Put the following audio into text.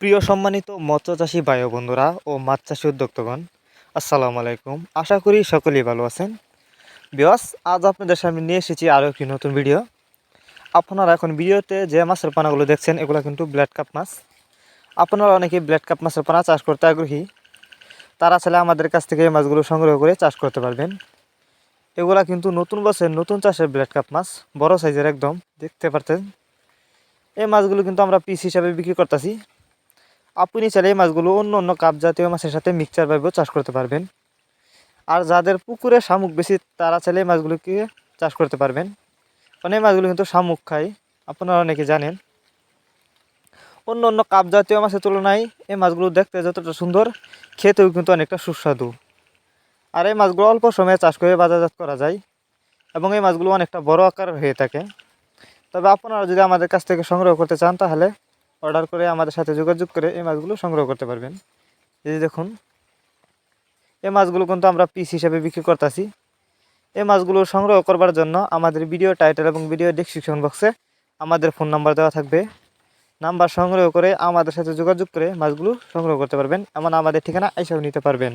প্রিয় সম্মানিত মৎস্যচাষী ভাই ও বন্ধুরা ও মাছ চাষী উদ্যোক্তগণ, আসসালামু আলাইকুম। আশা করি সকলেই ভালো আছেন। বিয়স, আজ আপনাদের সামনে নিয়ে এসেছি আরও একটি নতুন ভিডিও। আপনারা এখন ভিডিওতে যে মাছের পানাগুলো দেখছেন, এগুলো কিন্তু ব্ল্যাড কাপ মাছ। আপনারা অনেকে ব্ল্যাড কাপ মাছের পানা চাষ করতে আগ্রহী। তারা চাইলে আমাদের কাছ থেকে এই মাছগুলো সংগ্রহ করে চাষ করতে পারবেন। এগুলা কিন্তু নতুন বছর নতুন চাষের ব্ল্যাড কাপ মাছ, বড় সাইজের একদম, দেখতে পারতেন। এই মাছগুলো কিন্তু আমরা পিস হিসাবে বিক্রি করতেছি। আপনি চাইলে এই মাছগুলো অন্য অন্য কাপ জাতীয় মাছের সাথে মিক্সচারভাবেও চাষ করতে পারবেন। আর যাদের পুকুরে শামুক বেশি, তারা চাইলে এই মাছগুলোকে চাষ করতে পারবেন। এই মাছগুলো কিন্তু শামুক খায়, আপনারা অনেকে জানেন। অন্য অন্য কাপ জাতীয় মাছের তুলনায় এই মাছগুলো দেখতে যতটা সুন্দর, খেতেও কিন্তু অনেকটা সুস্বাদু। আর এই মাছগুলো অল্প সময়ে চাষ করে বাজারজাত করা যায় এবং এই মাছগুলো অনেকটা বড় আকার হয়ে থাকে। তবে আপনারা যদি আমাদের কাছ থেকে সংগ্রহ করতে চান তাহলে অর্ডার করে আমাদের সাথে যোগাযোগ করে এই মাছগুলো সংগ্রহ করতে পারবেন। এই দেখুন, এই মাছগুলো কিন্তু আমরা পিস হিসাবে বিক্রি করতেছি। এই মাছগুলো সংগ্রহ করবার জন্য আমাদের ভিডিও টাইটেল এবং ভিডিও ডিসক্রিপশন বক্সে আমাদের ফোন নাম্বার দেওয়া থাকবে। নাম্বার সংগ্রহ করে আমাদের সাথে যোগাযোগ করে মাছগুলো সংগ্রহ করতে পারবেন। এমন আমাদের ঠিকানা এসেও নিতে পারবেন।